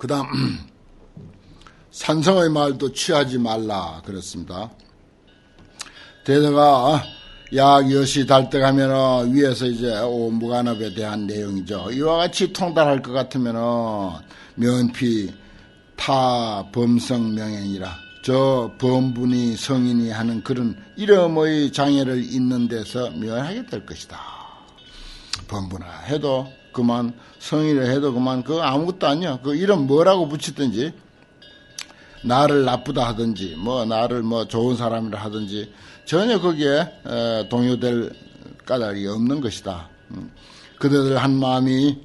그 다음, 산성의 말도 취하지 말라. 그랬습니다. 대대가 약 여시 달떡하면 위에서 이제 오 무간업에 대한 내용이죠. 이와 같이 통달할 것 같으면은 면피 타 범성 명행이라 저 범분이 성인이 하는 그런 이름의 장애를 잇는 데서 멸하게 될 것이다. 범분아 해도 그만 성인을 해도 그만 그 아무것도 아니야. 그 이름 뭐라고 붙이든지 나를 나쁘다 하든지 뭐 나를 뭐 좋은 사람이라 하든지 전혀 거기에 동요될 까닭이 없는 것이다. 음. 그대들 한 마음이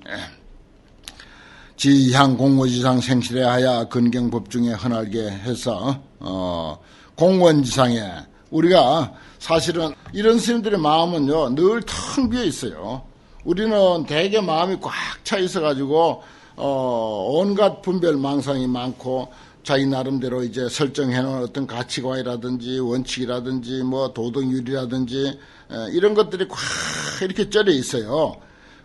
지향 공고지상 생실에 하야 근경법 중에 흔하게 해서 어, 공원지상에 우리가 사실은 이런 스님들의 마음은요 늘 텅 비어 있어요. 우리는 대개 마음이 꽉 차 있어 가지고 어, 온갖 분별 망상이 많고 자기 나름대로 이제 설정해 놓은 어떤 가치관이라든지 원칙이라든지 뭐 도덕률이라든지 이런 것들이 꽉 이렇게 쩔어 있어요.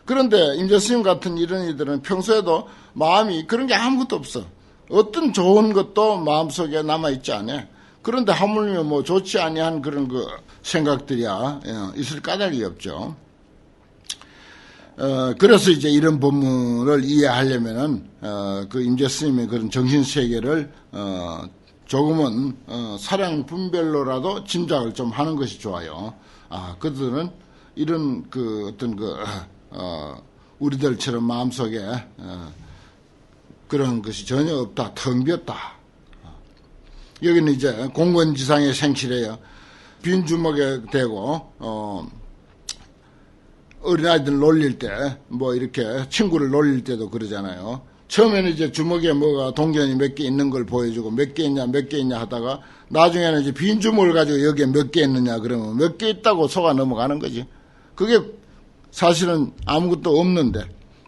그런데 임재 스님 같은 이런 이들은 평소에도 마음이 그런 게 아무것도 없어. 어떤 좋은 것도 마음속에 남아있지 않아. 그런데 하물며 뭐 좋지 아니한 그런 그 생각들이야 예, 있을 까닭이 없죠. 어, 그래서 이제 이런 본문을 이해하려면은, 어, 그 임재 스님의 그런 정신 세계를, 어, 조금은, 어, 사량 분별로라도 짐작을 좀 하는 것이 좋아요. 아, 그들은 이런 그 어떤 그, 어, 우리들처럼 마음속에, 어, 그런 것이 전혀 없다. 텅 비었다. 여기는 이제 공권지상의 생실에요. 빈 주먹에 대고, 어, 어린아이들 놀릴 때, 뭐 이렇게 친구를 놀릴 때도 그러잖아요. 처음에는 이제 주먹에 뭐가 동전이 몇 개 있는 걸 보여주고 몇 개 있냐, 몇 개 있냐 하다가 나중에는 이제 빈 주먹을 가지고 여기에 몇 개 있느냐 그러면 몇 개 있다고 속아 넘어가는 거지. 그게 사실은 아무것도 없는데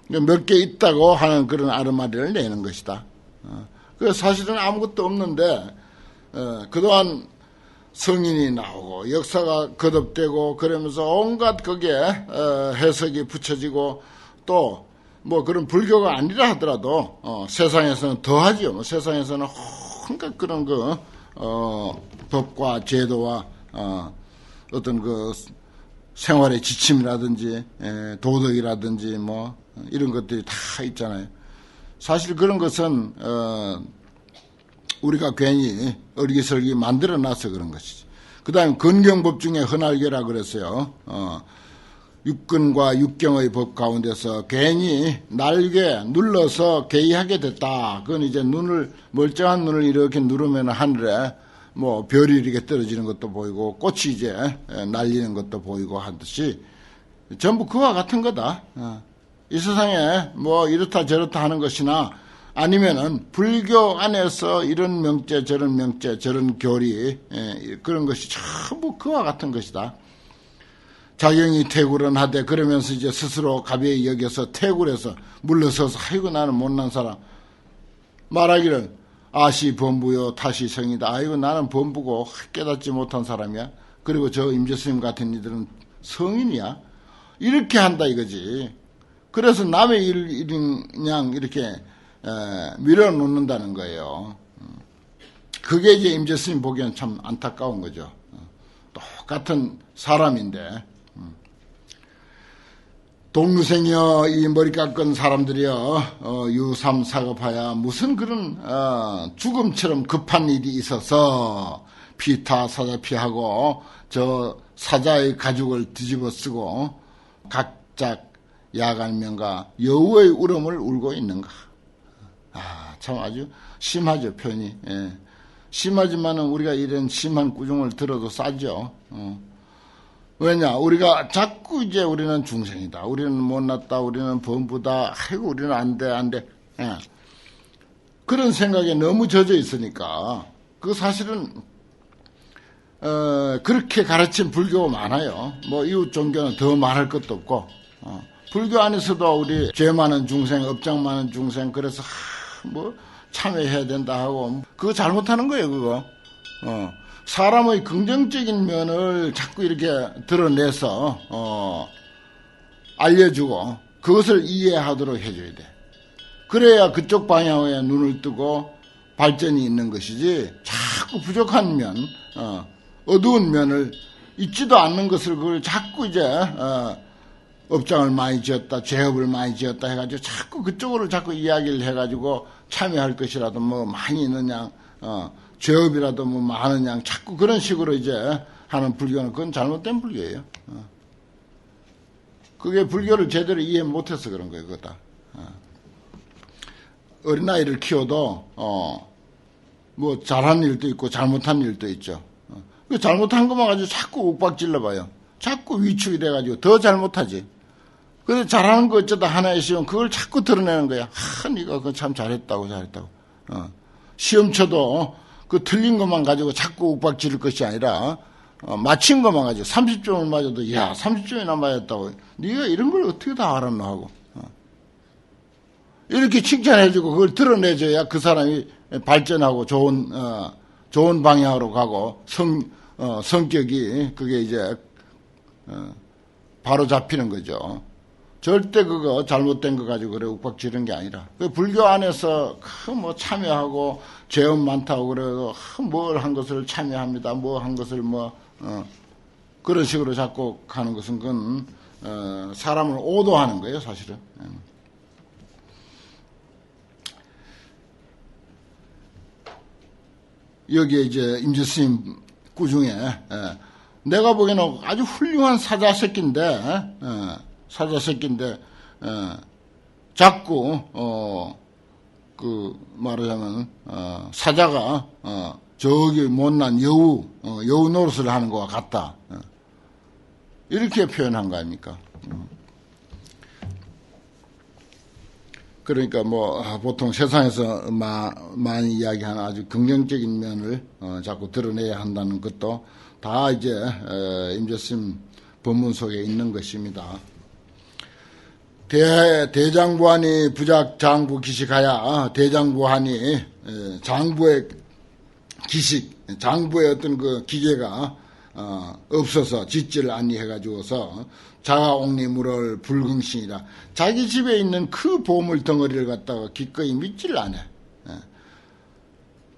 몇 개 있다고 하는 그런 아르마리를 내는 것이다. 어. 그 사실은 아무것도 없는데 어, 그동안 성인이 나오고 역사가 거듭되고 그러면서 온갖 거기에 어, 해석이 붙여지고 또 뭐 그런 불교가 아니라 하더라도 어, 세상에서는 더하지요. 뭐 세상에서는 온갖 그런 그 어, 법과 제도와 어, 어떤 그 생활의 지침이라든지 에, 도덕이라든지 뭐 이런 것들이 다 있잖아요. 사실 그런 것은 어, 우리가 괜히 어리기설기 만들어 놔서 그런 것이지. 그 다음에 건경법 중에 흔할게라 그랬어요. 어, 육근과 육경의 법 가운데서 괜히 날개 눌러서 개의하게 됐다. 그건 이제 눈을, 멀쩡한 눈을 이렇게 누르면 하늘에 뭐 별이 이렇게 떨어지는 것도 보이고 꽃이 이제 날리는 것도 보이고 하듯이 전부 그와 같은 거다. 어. 이 세상에 뭐 이렇다 저렇다 하는 것이나 아니면은 불교 안에서 이런 명제 저런 명제 저런 교리 예, 그런 것이 전부 그와 같은 것이다. 자경이 태굴은 하되 그러면서 이제 스스로 가벼이 여겨서 태굴에서 물러서서 아이고 나는 못난 사람 말하기를 아시 범부요 타시 성이다. 아이고 나는 범부고 깨닫지 못한 사람이야. 그리고 저 임재스님 같은 이들은 성인이야. 이렇게 한다 이거지. 그래서 남의 일, 그냥 이렇게 밀어놓는다는 거예요. 그게 이제 임재 스님 보기에는 참 안타까운 거죠. 똑같은 사람인데. 동루생이여 이 머리 깎은 사람들이여 어, 유삼 사급하야 무슨 그런 어, 죽음처럼 급한 일이 있어서 피타 사자피하고 저 사자의 가죽을 뒤집어 쓰고 각작 야간명과 여우의 울음을 울고 있는가. 아, 참 아주 심하죠, 편이. 예. 심하지만은 우리가 이런 심한 꾸중을 들어도 싸죠. 어. 왜냐, 우리가 자꾸 이제 우리는 중생이다. 우리는 못났다. 우리는 범부다. 아이고, 우리는 안 돼, 안 돼. 예. 그런 생각에 너무 젖어 있으니까, 그 사실은, 어, 그렇게 가르친 불교가 많아요. 뭐, 이웃 종교는 더 말할 것도 없고, 어. 불교 안에서도 우리 죄 많은 중생, 업장 많은 중생, 그래서, 뭐 참여해야 된다 하고 그거 잘못하는 거예요 그거 어. 사람의 긍정적인 면을 자꾸 이렇게 드러내서 어, 알려주고 그것을 이해하도록 해줘야 돼 그래야 그쪽 방향에 눈을 뜨고 발전이 있는 것이지 자꾸 부족한 면, 어, 어두운 면을 있지도 않는 것을 그걸 자꾸 이제 어, 업장을 많이 지었다, 죄업을 많이 지었다 해가지고 자꾸 그쪽으로 자꾸 이야기를 해가지고 참여할 것이라도 뭐 많이 있느냐, 어, 죄업이라도 뭐 많으냐, 자꾸 그런 식으로 이제 하는 불교는 그건 잘못된 불교예요. 어. 그게 불교를 제대로 이해 못해서 그런 거예요, 그거 다. 어. 어린아이를 키워도, 어, 뭐 잘한 일도 있고 잘못한 일도 있죠. 어. 그 잘못한 것만 가지고 자꾸 욱박 질러 봐요. 자꾸 위축이 돼가지고 더 잘못하지. 그래서 잘하는 거 어쩌다 하나 있으면 그걸 자꾸 드러내는 거야. 하, 니가 그거 참 잘했다고, 잘했다고. 어. 시험 쳐도 그 틀린 것만 가지고 자꾸 욱박 지를 것이 아니라, 어, 맞힌 것만 가지고 30점을 맞아도, 야, 30점이나 맞았다고. 네가 이런 걸 어떻게 다 알았나 하고. 어. 이렇게 칭찬해주고 그걸 드러내줘야 그 사람이 발전하고 좋은, 어, 좋은 방향으로 가고 성, 어, 성격이 그게 이제, 어, 바로 잡히는 거죠. 절대 그거 잘못된 거 가지고 그래 욱박 지른 게 아니라. 그 불교 안에서 그 뭐 참여하고 죄업 많다고 그래도 뭘 한 것을 참여합니다. 뭐 한 것을 뭐 어, 그런 식으로 자꾸 가는 것은 그건 어, 사람을 오도하는 거예요 사실은. 예. 여기에 이제 임재 스님 꾸중에 예, 내가 보기에는 아주 훌륭한 사자 새끼인데 예, 사자 새끼인데 어, 자꾸 어, 그 말하자면 어, 사자가 어, 저기 못난 여우 어, 여우 노릇을 하는 것과 같다 어. 이렇게 표현한 거 아닙니까? 음. 그러니까 뭐 아, 보통 세상에서 마, 많이 이야기하는 아주 긍정적인 면을 어, 자꾸 드러내야 한다는 것도 다 이제 에, 임재심 법문 속에 있는 것입니다. 대, 대장부하니 부작 장부 기식하야 대장부하니 에, 장부의 기식 장부의 어떤 그 기계가 어, 없어서 짓지를 아니 해가지고서 자가옥리물을 불긍신이라 자기 집에 있는 그 보물 덩어리를 갖다가 기꺼이 믿지를 않아. 예.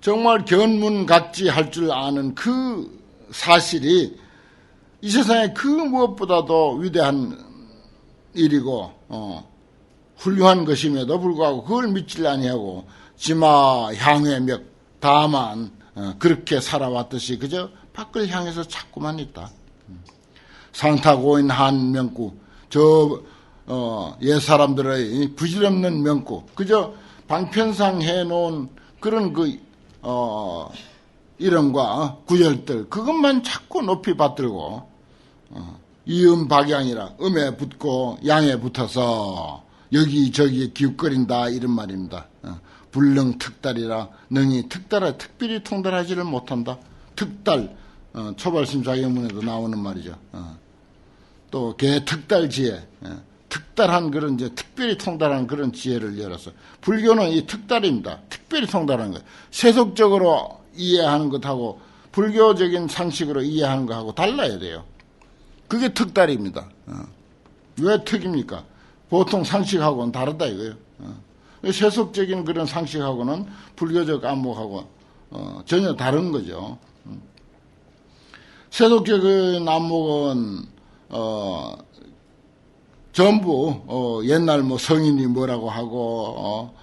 정말 견문각지 할 줄 아는 그 사실이 이 세상에 그 무엇보다도 위대한 일이고 어, 훌륭한 것임에도 불구하고 그걸 믿질 아니하고 지마 향회 몇 다만 어, 그렇게 살아왔듯이 그저 밖을 향해서 자꾸만 있다. 상타고인 한 명구 저 어, 옛 사람들의 부질없는 명구 그저 방편상 해놓은 그런 그 어, 이름과 구절들 그것만 자꾸 높이 받들고 어, 이음 박양이라 음에 붙고 양에 붙어서 여기저기 기웃거린다 이런 말입니다. 어, 불능 특달이라 능이 특달하 특별히 통달하지를 못한다. 특달 어, 초발심 자격문에도 나오는 말이죠. 어. 또 개특달 지혜 어, 특달한 그런 이제 특별히 통달한 그런 지혜를 열어서 불교는 이 특달입니다. 특별히 통달한 거. 세속적으로 이해하는 것하고 불교적인 상식으로 이해하는 것하고 달라야 돼요. 그게 특달입니다. 어. 왜 특입니까? 보통 상식하고는 다르다 이거예요. 어. 세속적인 그런 상식하고는 불교적 안목하고 어, 전혀 다른 거죠. 음. 세속적인 안목은 어, 전부 어, 옛날 뭐 성인이 뭐라고 하고 어,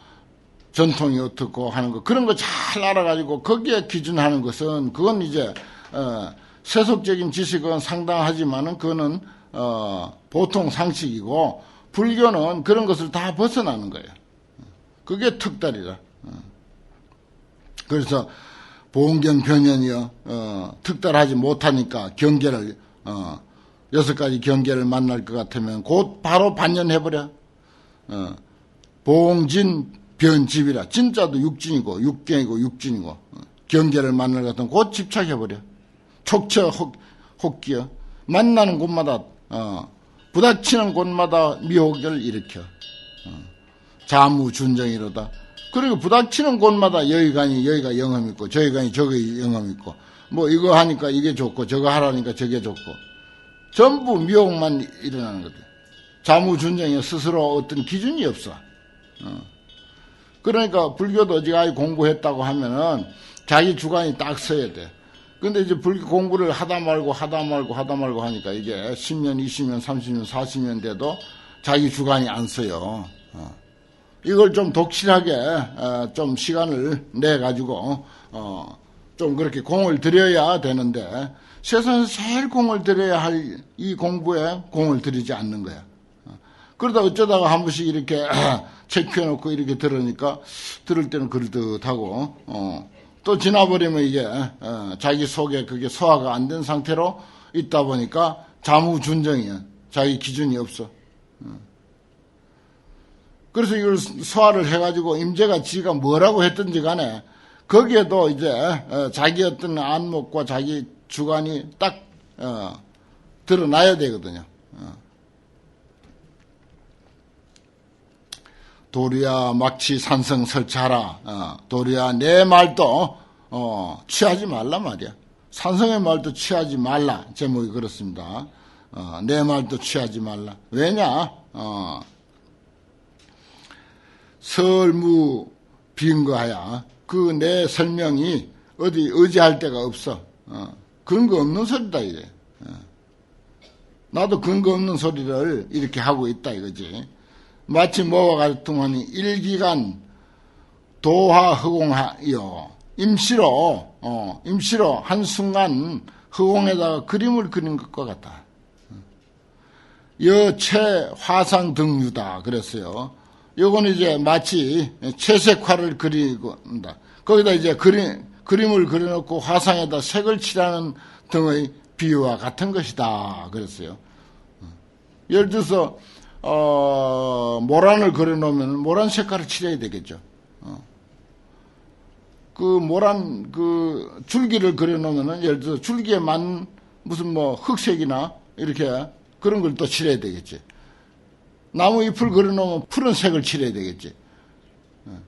전통이 어떻고 하는 거 그런 거 잘 알아가지고 거기에 기준하는 것은 그건 이제 어, 세속적인 지식은 상당하지만은 그거는 어, 보통 상식이고 불교는 그런 것을 다 벗어나는 거예요. 그게 특달이다. 어. 그래서 보온경 변연이요 어, 특달하지 못하니까 경계를 어, 여섯 가지 경계를 만날 것 같으면 곧 바로 반연해버려. 어, 보홍진 변집이라 진짜도 육진이고 육경이고 육진이고 어, 경계를 만날 것 같으면 곧 집착해버려. 촉처 혹, 혹기요 만나는 곳마다 어, 부닥치는 곳마다 미혹을 일으켜. 어, 자무준정이로다. 그리고 부닥치는 곳마다 여기가 아니 여기가 영험 있고 저기가 아니 저기 영험 있고 뭐 이거 하니까 이게 좋고 저거 하라니까 저게 좋고 전부 미혹만 일어나는 거죠. 자무준정에 스스로 어떤 기준이 없어. 어. 그러니까 불교도 어지간히 공부했다고 하면은 자기 주관이 딱 서야 돼. 근데 이제 불교 공부를 하다 말고 하다 말고 하다 말고 하니까 이게 10년, 20년, 30년, 40년 돼도 자기 주관이 안 서요. 어. 이걸 좀 독실하게 어, 좀 시간을 내 가지고 어, 좀 그렇게 공을 들여야 되는데 세상에서 제일 공을 들여야 할 이 공부에 공을 들이지 않는 거야. 어. 그러다 어쩌다가 한 번씩 이렇게 책 펴놓고 이렇게 들으니까 들을 때는 그럴듯하고 어, 또 지나버리면 이게 어, 자기 속에 그게 소화가 안 된 상태로 있다 보니까 자무준정이야. 자기 기준이 없어. 그래서 이걸 소화를 해가지고 임재가 지가 뭐라고 했든지 간에 거기에도 이제 어, 자기 어떤 안목과 자기 주관이 딱 어, 드러나야 되거든요. 어. 도리야 막치 산성 설치하라. 어, 도리야 내 말도 어, 취하지 말라 말이야. 산성의 말도 취하지 말라. 제목이 그렇습니다. 어, 내 말도 취하지 말라. 왜냐? 어, 설무 빈거하야. 그 내 설명이 어디 의지할 데가 없어. 어, 근거 없는 소리다 이래. 어. 나도 근거 없는 소리를 이렇게 하고 있다 이거지. 마치 뭐와 같으면 일기간 도화 허공하여 임시로 어, 임시로 한 순간 허공에다가 그림을 그린 것과 같다. 여채 화상 등유다 그랬어요. 요건 이제 마치 채색화를 그리고다. 거기다 이제 그림 그림을 그려놓고 화상에다 색을 칠하는 등의 비유와 같은 것이다 그랬어요. 예를 들어서 어, 모란을 그려놓으면 모란 색깔을 칠해야 되겠죠. 어. 그 모란 그 줄기를 그려놓으면은 예를 들어서 줄기에 만 무슨 뭐 흑색이나 이렇게 그런 걸 또 칠해야 되겠지. 나무 잎을 그려놓으면 푸른 색을 칠해야 되겠지. 어.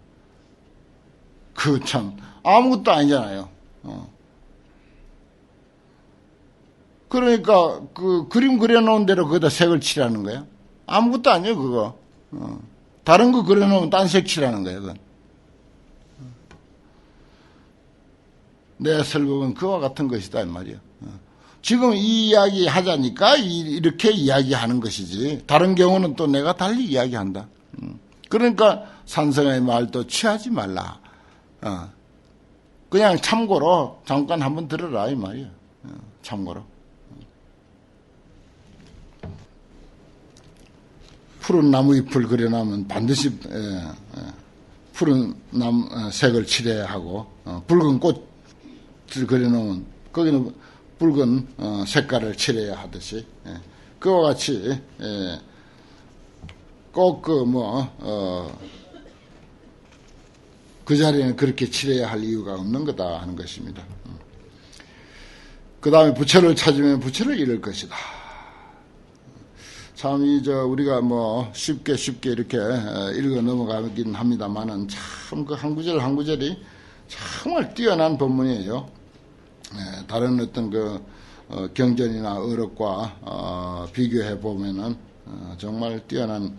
그참 아무것도 아니잖아요. 어. 그러니까 그 그림 그려놓은 대로 거기다 색을 칠하는 거야. 아무것도 아니에요, 그거. 어. 다른 거 그려놓으면 딴색 칠하는 거예요, 그건. 내 설국은 그와 같은 것이다, 이 말이야. 어. 지금 이 이야기 하자니까 이 렇게 이야기하는 것이지. 다른 경우는 또 내가 달리 이야기한다. 음. 그러니까 산성의 말도 취하지 말라. 어. 그냥 참고로 잠깐 한번 들어라, 이 말이야. 어. 참고로. 푸른 나무 잎을 그려놓으면 반드시 에, 에, 푸른 남 어, 색을 칠해야 하고 어, 붉은 꽃을 그려놓으면 거기는 붉은 어, 색깔을 칠해야 하듯이 예, 그와 같이 예, 꼭그뭐그 어, 그 자리에는 그렇게 칠해야 할 이유가 없는 거다 하는 것입니다. 그 다음에 부처를 찾으면 부처를 잃을 것이다. 참, 이, 저, 우리가 뭐, 쉽게 쉽게 이렇게 읽어 넘어가긴 합니다만은 참 그 한 구절 한 구절이 정말 뛰어난 본문이에요. 예, 다른 어떤 그, 어, 경전이나 어록과, 어, 비교해 보면은, 어, 정말 뛰어난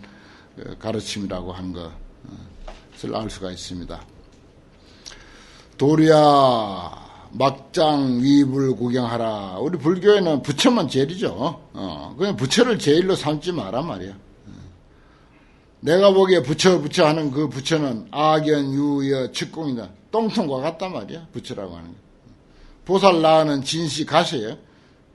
그 가르침이라고 한 것을 알 수가 있습니다. 도리야, 막장 위불 구경하라. 우리 불교에는 부처만 제일이죠. 어, 그냥 부처를 제일로 삼지 마라 말이야. 어. 내가 보기에 부처 부처 하는 그 부처는 악연 유여 측공이다. 똥통과 같단 말이야. 부처라고 하는 게. 보살 나하는 진시 가세요.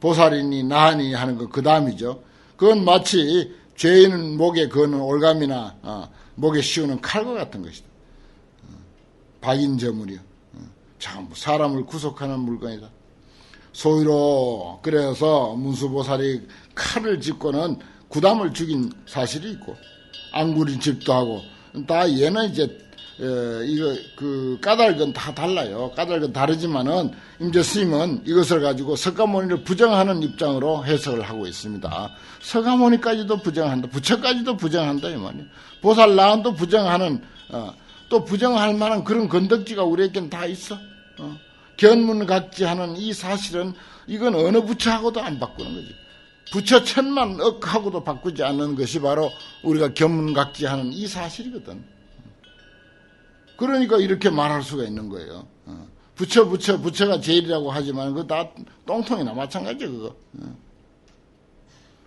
보살이니 나하니 하는 거 그 다음이죠. 그건 마치 죄인 목에 거는 올감이나 어, 목에 씌우는 칼과 같은 것이다. 어, 박인저물이요. 참 사람을 구속하는 물건이다. 소위로 그래서 문수보살이 칼을 짚고는 구담을 죽인 사실이 있고 안구리 집도 하고 다 얘는 이제 에, 이거 그 까닭은 다 달라요. 까닭은 다르지만은 임재 스님은 이것을 가지고 석가모니를 부정하는 입장으로 해석을 하고 있습니다. 석가모니까지도 부정한다. 부처까지도 부정한다 이 말이에요. 보살 나은도 부정하는 어, 또 부정할 만한 그런 건덕지가 우리에겐 다 있어. 어? 견문각지하는 이 사실은 이건 어느 부처하고도 안 바꾸는 거지. 부처 천만 억하고도 바꾸지 않는 것이 바로 우리가 견문각지하는 이 사실이거든. 그러니까 이렇게 말할 수가 있는 거예요. 어. 부처 부처 부처가 제일이라고 하지만 그거 다 똥통이나 마찬가지 그거. 어.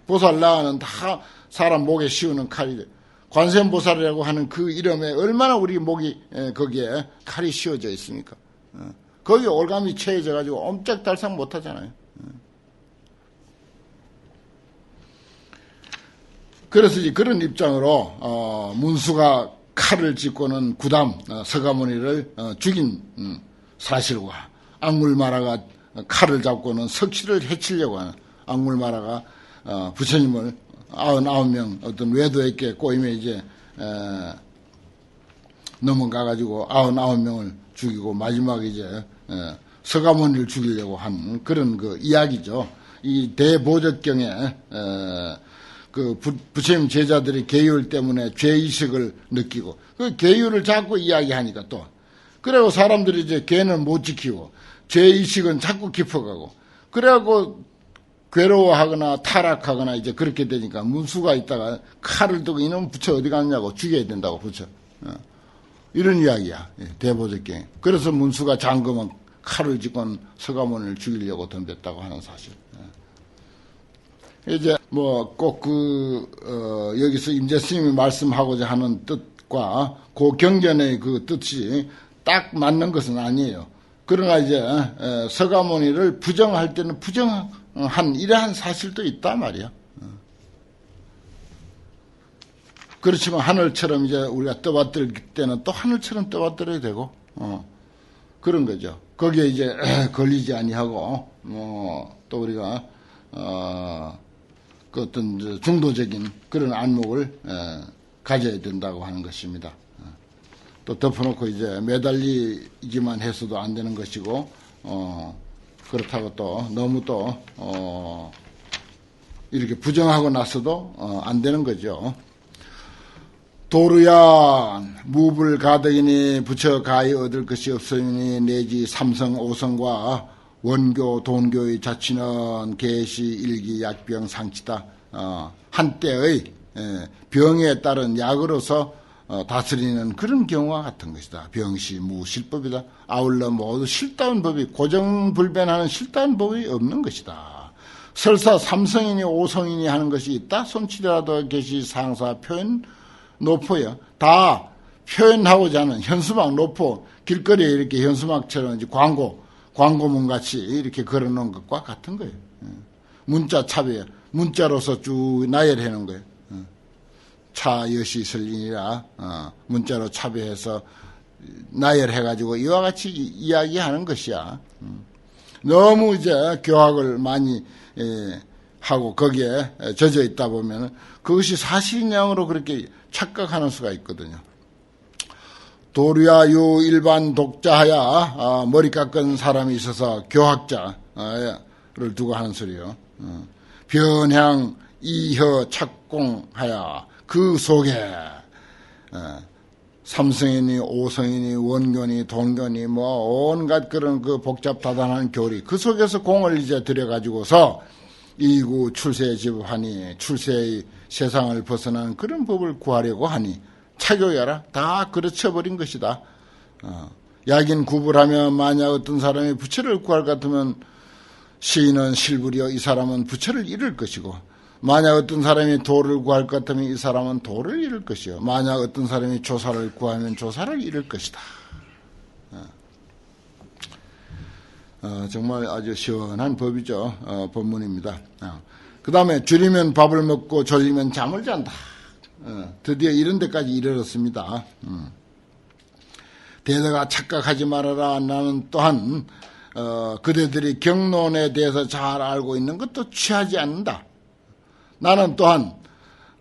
보살 나는 다 사람 목에 씌우는 칼이 관세음보살이라고 하는 그 이름에 얼마나 우리 목이 에, 거기에 칼이 씌워져 있습니까? 어. 거기 올감이 채해져 가지고 엄짝달싹 못하잖아요. 어. 그래서 이제 그런 입장으로 어, 문수가 칼을 짚고는 구담 어, 서가모니를 어, 죽인 음, 사실과 악물마라가 칼을 잡고는 석씨를 해치려고 하는 악물마라가 어, 부처님을 아흔아홉 명 어떤 외도에게 꼬임에 이제 에, 넘어가 가지고 아흔아홉 명을 죽이고 마지막에 이제 에, 서가모니를 죽이려고 한 그런 그 이야기죠. 이 대보적경에 에, 그 부, 부처님 제자들이 계율 때문에 죄의식을 느끼고 그 계율을 자꾸 이야기하니까 또 그래고 사람들이 이제 개는 못 지키고 죄의식은 자꾸 깊어가고 그래갖고 괴로워하거나 타락하거나 이제 그렇게 되니까 문수가 있다가 칼을 두고 이놈 부처 어디 갔냐고 죽여야 된다고 부처 어. 이런 이야기야 예, 대보적경 그래서 문수가 장금은 칼을 짚고 서가모니를 죽이려고 덤볐다고 하는 사실 이제 뭐 꼭그 어, 여기서 임재 스님이 말씀하고자 하는 뜻과 그 경전의 그 뜻이 딱 맞는 것은 아니에요. 그러나 이제 에, 서가모니를 부정할 때는 부정한 이러한 사실도 있단 말이야. 그렇지만 하늘처럼 이제 우리가 떠받들 때는 또 하늘처럼 떠받들어야 되고 어, 그런 거죠. 거기에 이제 걸리지 아니하고 뭐또 우리가 어, 그 어떤 중도적인 그런 안목을 가져야 된다고 하는 것입니다. 어. 또 덮어놓고 이제 매달리기만 해서도 안 되는 것이고, 어, 그렇다고 또 너무 또, 어, 이렇게 부정하고 나서도 어, 안 되는 거죠. 도루야 무불 가득이니 부처 가히 얻을 것이 없으니 내지 삼성 오성과 원교 돈교의 자치는 계시 일기 약병 상치다. 어, 한때의 예, 병에 따른 약으로서 어, 다스리는 그런 경우와 같은 것이다. 병시 무실법이다. 아울러 모두 실다운 법이 고정불변하는 실다운 법이 없는 것이다. 설사 삼성이니 오성이니 하는 것이 있다. 손치더라도 계시 상사 표현 노포야. 다 표현하고자 하는 현수막 노포 길거리에 이렇게 현수막처럼 이제 광고 광고문 같이 이렇게 걸어놓은 것과 같은 거예요. 예. 문자 차별, 문자로서 쭉 나열해 놓은 거예요. 예. 차 여시 설린이라 어, 문자로 차별해서 나열해가지고 이와 같이 이야기하는 것이야. 음. 너무 이제 교학을 많이 예, 하고 거기에 젖어 있다 보면 그것이 사실량으로 그렇게 착각하는 수가 있거든요. 도류야유 일반 독자하야 아, 머리 깎은 사람이 있어서 교학자를 두고 하는 소리요. 어. 변향 이혀 착공하야 그 속에 어, 삼성이니 오성이니 원견이 동견이 뭐 온갖 그런 그 복잡다단한 교리 그 속에서 공을 이제 들여가지고서 이구 출세 집하니 출세의 세상을 벗어난 그런 법을 구하려고 하니 차교야라 다 그르쳐버린 것이다. 어, 약인 구불하면 만약 어떤 사람이 부처를 구할 것 같으면 시인은 실부리여 이 사람은 부처를 잃을 것이고 만약 어떤 사람이 도를 구할 것 같으면 이 사람은 도를 잃을 것이요 만약 어떤 사람이 조사를 구하면 조사를 잃을 것이다. 어, 어, 정말 아주 시원한 법이죠. 어, 법문입니다. 어. 그 다음에 줄이면 밥을 먹고 졸리면 잠을 잔다. 어, 드디어 이런 데까지 이르렀습니다. 음. 대대가 착각하지 말아라. 나는 또한 어, 그대들이 경론에 대해서 잘 알고 있는 것도 취하지 않는다. 나는 또한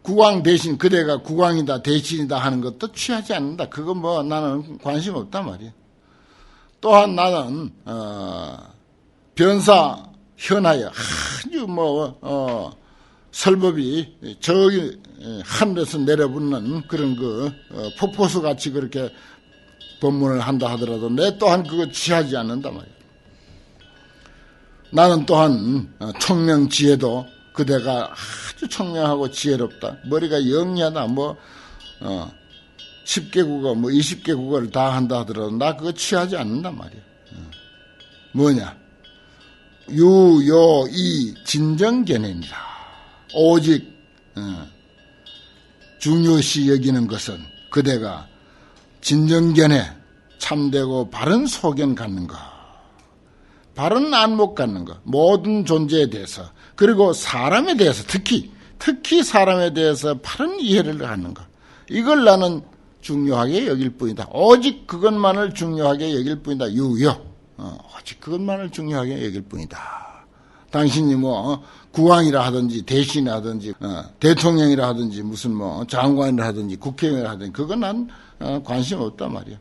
국왕 대신 그대가 국왕이다 대신이다 하는 것도 취하지 않는다. 그거 뭐 나는 관심 없단 말이야. 또한 나는 어, 변사 현하여 아주 뭐 어, 설법이 저기 하늘에서 내려붙는 그런 그 어, 폭포수 같이 그렇게 법문을 한다 하더라도 내 또한 그거 취하지 않는다 말이야. 나는 또한 어, 청명 지혜도 그대가 아주 청명하고 지혜롭다. 머리가 영리하다. 뭐 어, 10개 국어, 뭐 20개 국어를 다 한다 하더라도 나 그거 취하지 않는단 말이야. 어. 뭐냐? 유, 요, 이, 진정견해니라. 오직, 어, 중요시 여기는 것은 그대가 진정견해, 참되고 바른 소견 갖는 것. 바른 안목 갖는 것. 모든 존재에 대해서. 그리고 사람에 대해서 특히, 특히 사람에 대해서 바른 이해를 갖는 것. 이걸 나는 중요하게 여길 뿐이다. 오직 그것만을 중요하게 여길 뿐이다. 유요. 어, 오직 그것만을 중요하게 여길 뿐이다. 당신이 뭐 어, 국왕이라 하든지 대신이라 하든지 어, 대통령이라 하든지 무슨 뭐 장관이라 하든지 국회의원이라 하든지 그건 난 어, 관심 없단 말이야.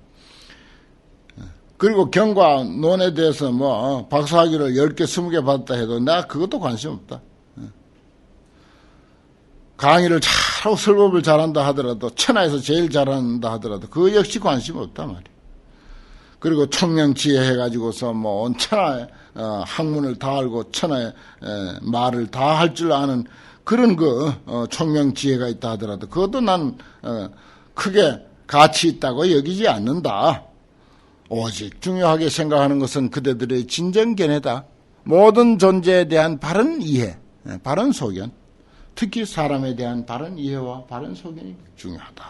어, 그리고 경과 논에 대해서 뭐 어, 박사학위를 10개, 20개 받았다 해도 나 그것도 관심 없다. 어. 강의를 잘하고 설법을 잘한다 하더라도 천하에서 제일 잘한다 하더라도 그 역시 관심 없단 말이야. 그리고 청명지혜 해가지고서 뭐 온 천하의 어, 학문을 다 알고 천하의 에, 말을 다 할 줄 아는 그런 그 어, 청명지혜가 있다 하더라도 그것도 난 어, 크게 가치 있다고 여기지 않는다. 오직 중요하게 생각하는 것은 그대들의 진정 견해다. 모든 존재에 대한 바른 이해, 에, 바른 소견, 특히 사람에 대한 바른 이해와 바른 소견이 중요하다.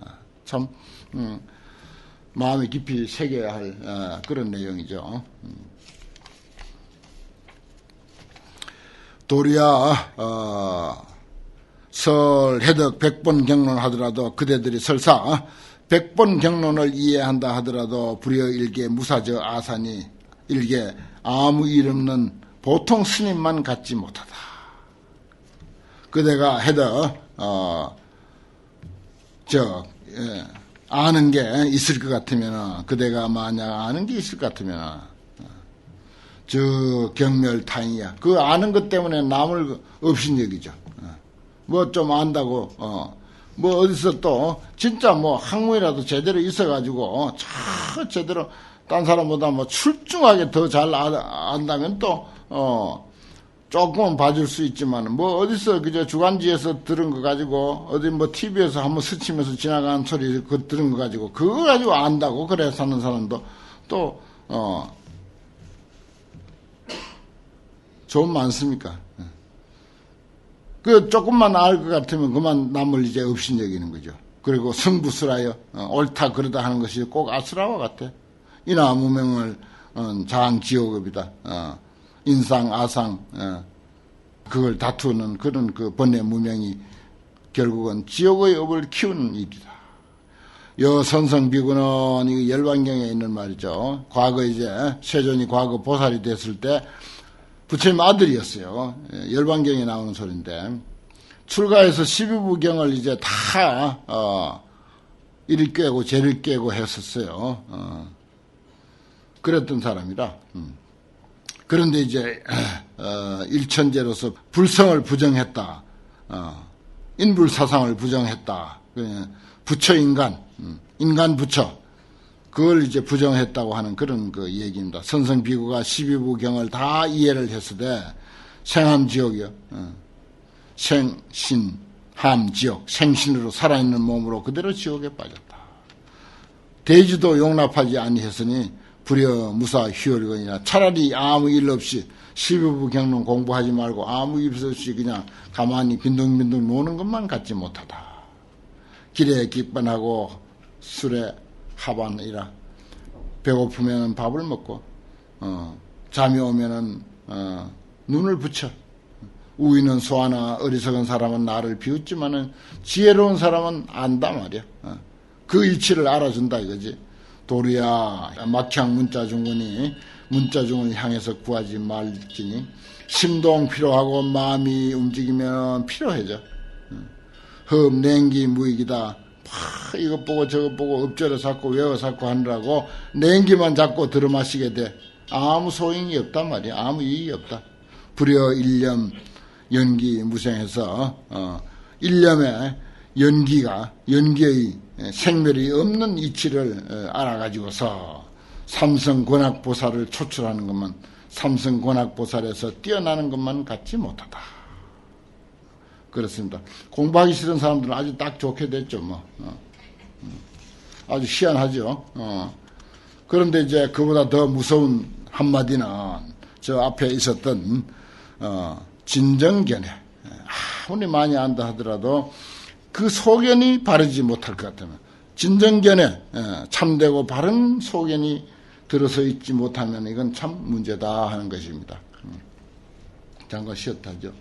아, 참 음, 마음에 깊이 새겨야 할 어, 그런 내용이죠. 음. 도리야 어, 설 해덕 백번 경론 하더라도 그대들이 설사 백번 경론을 이해한다 하더라도 불여 일개 무사저 아산이 일개 아무 일 없는 보통 스님만 갖지 못하다. 그대가 해덕 어, 저 예, 아는 게 있을 것 같으면 그대가 만약 아는 게 있을 것 같으면 저 경멸타인이야. 그 아는 것 때문에 남을 없인 얘기죠. 뭐 좀 안다고 어. 뭐 어디서 또 진짜 뭐 학문이라도 제대로 있어가지고 참 제대로 딴 사람보다 뭐 출중하게 더 잘 안다면 또 어. 조금은 봐줄 수 있지만 뭐 어디서 그저 주간지에서 들은 거 가지고 어디 뭐 TV에서 한번 스치면서 지나가는 소리 그 들은 거 가지고 그거 가지고 안다고 그래 사는 사람도 또 어 좀 많습니까? 그 조금만 알 것 같으면 그만 남을 이제 없인 여기는 거죠. 그리고 성부스라여 어, 옳다 그러다 하는 것이 꼭 아스라와 같아. 이나 무명을 어, 장지옥업이다. 어. 인상, 아상, 어, 그걸 다투는 그런 그 번뇌 무명이 결국은 지옥의 업을 키우는 일이다. 여 선성비구는 이 열반경에 있는 말이죠. 과거 이제 세존이 과거 보살이 됐을 때 부처님 아들이었어요. 예, 열반경에 나오는 소리인데 출가해서 12부경을 이제 다 어, 이를 꿰고 죄를 꿰고 했었어요. 어, 그랬던 사람이라. 음. 그런데 이제 어, 일천제로서 불성을 부정했다. 어, 인불사상을 부정했다. 부처 인간, 음, 인간 부처. 그걸 이제 부정했다고 하는 그런 그 얘기입니다. 선성비구가 12부 경을 다 이해를 했을 생함지옥이요. 어, 생신, 함지옥, 생신으로 살아있는 몸으로 그대로 지옥에 빠졌다. 대지도 용납하지 아니했으니 불여 무사 휴월이거니와 차라리 아무 일 없이 시부부 경론 공부하지 말고 아무 일 없이 그냥 가만히 빈둥빈둥 노는 것만 갖지 못하다. 길에 기반하고 술에 하반이라 배고프면 밥을 먹고 어, 잠이 오면은 어, 눈을 붙여 우위는 소하나 어리석은 사람은 나를 비웃지만은 지혜로운 사람은 안다 말이야. 어, 그 이치를 알아준다 이거지. 도리야 막향 문자 중군이 문자 중을 향해서 구하지 말지니 심동 필요하고 마음이 움직이면 필요해져. 흡 냉기 무익이다. 파 이것 보고 저것 보고 엎절어 잡고 외워 잡고 하느라고 냉기만 잡고 들어 마시게 돼. 아무 소용이 없단 말이야. 아무 이익이 없다. 불여 일념 연기 무생해서 어, 일념의 연기가 연기의 생멸이 없는 이치를 어, 알아가지고서 삼성 권학보살을 초출하는 것만 삼성 권학보살에서 뛰어나는 것만 갖지 못하다. 그렇습니다. 공부하기 싫은 사람들은 아주 딱 좋게 됐죠, 뭐. 어. 음. 아주 희한하죠. 어. 그런데 이제 그보다 더 무서운 한마디는 저 앞에 있었던 어, 진정견해. 아무리 많이 안다 하더라도 그 소견이 바르지 못할 것 같으면 진정견에 예, 참되고 바른 소견이 들어서 있지 못하면 이건 참 문제다 하는 것입니다. 음. 잠깐 쉬었다죠.